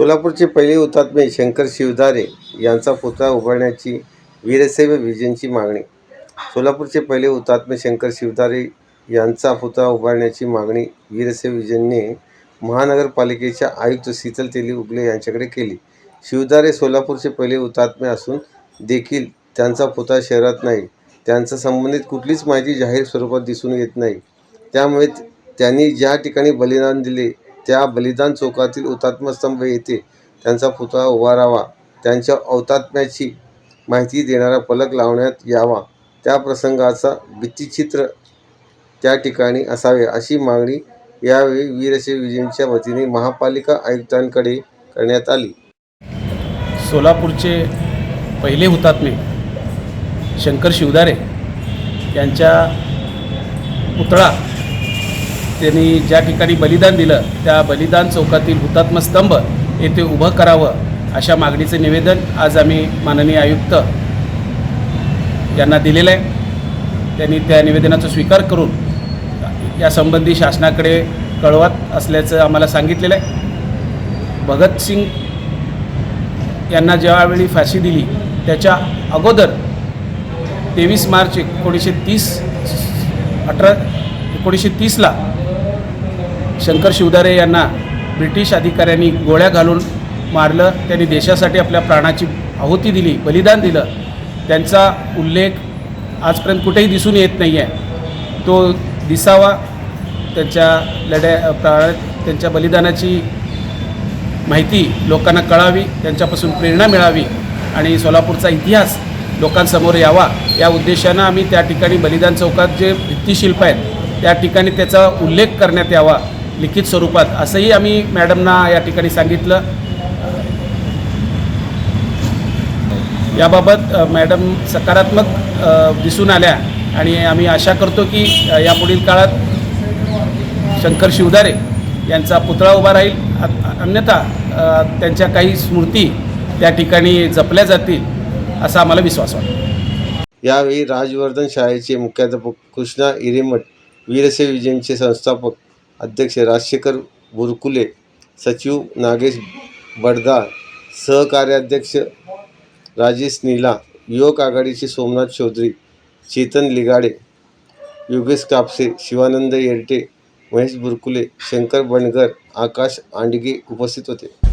सोलापूरचे पहिले हुतात्मे शंकर शिवधारे यांचा पुतळा उभारण्याची वीरसैव विजनची मागणी. सोलापूरचे पहिले हुतात्मे शंकर शिवधारे यांचा पुतळा उभारण्याची मागणी वीरसैव विजनने महानगरपालिकेच्या आयुक्त शीतल तेली उगले यांच्याकडे केली. शिवधारे सोलापूरचे पहिले हुतात्मे असून देखील त्यांचा पुतळा शहरात नाही. त्यांचा संबंधित कुठलीच माहिती जाहीर स्वरूपात दिसून येत नाही. त्यामुळे त्यांनी ज्या ठिकाणी बलिदान दिले त्या बलिदान चौकातील हुतात्मास्तंभ येथे त्यांचा पुतळा उभारावा त्यांच्या औतात्म्याची माहिती देणारा फलक लावण्यात यावा. त्या प्रसंगाचा भित्तिचित्र त्या ठिकाणी असावे अशी मागणी यावेळी वीरशे विजयच्या वतीने महापालिका आयुक्तांकडे करण्यात आली. सोलापूरचे पहिले हुतात्मे शंकर शिवदारे यांच्या पुतळा त्यांनी ज्या ठिकाणी बलिदान दिलं त्या बलिदान चौकातील हुतात्म स्तंभ येथे उभं करावं अशा मागणीचे निवेदन आज आम्ही माननीय आयुक्त यांना दिलेलं आहे. त्यांनी त्या निवेदनाचा स्वीकार करून यासंबंधी शासनाकडे कळवत असल्याचं आम्हाला सांगितलेलं आहे. भगतसिंग यांना ज्यावेळी फाशी दिली त्याच्या अगोदर तेवीस मार्च एकोणीसशे तीस अठरा एकोणीसशे तीसला शंकर शिवदारे यांना ब्रिटिश अधिकाऱ्यांनी गोळ्या घालून मारलं. त्यांनी देशासाठी आपल्या प्राणाची आहुती दिली बलिदान दिलं. त्यांचा उल्लेख आजपर्यंत कुठेही दिसून येत नाही आहे तो दिसावा त्यांच्या लढ्या प्रा त्यांच्या बलिदानाची माहिती लोकांना कळावी त्यांच्यापासून प्रेरणा मिळावी आणि सोलापूरचा इतिहास लोकांसमोर यावा. या उद्देशानं आम्ही त्या ठिकाणी बलिदान चौकात जे भित्तिशिल्प आहेत त्या ठिकाणी त्याचा उल्लेख करण्यात यावा. लिखित स्वरूपात. असंही आम्ही मॅडमना या ठिकाणी सांगितलं. याबाबत मॅडम सकारात्मक दिसून आल्या आणि आम्ही आशा करतो की यापुढील काळात शंकर शिवदारे यांचा पुतळा उभा राहील. अन्यथा त्यांच्या काही स्मृती त्या ठिकाणी जपल्या जातील असा आम्हाला विश्वास वाटतो. यावेळी राजवर्धन शाळेचे मुख्याध्यापक कृष्णा इरेमठ वीरसे विजयनचे संस्थापक अध्यक्ष राजशेखर बुरकुले सचिव नागेश बडदार सहकार्याध्यक्ष राजेश नीला युवक आघाडीचे सोमनाथ चौधरी चेतन लिगाडे योगेश कापसे शिवानंद येरटे महेश बुरकुले शंकर बनगर आकाश आंडगे उपस्थित होते.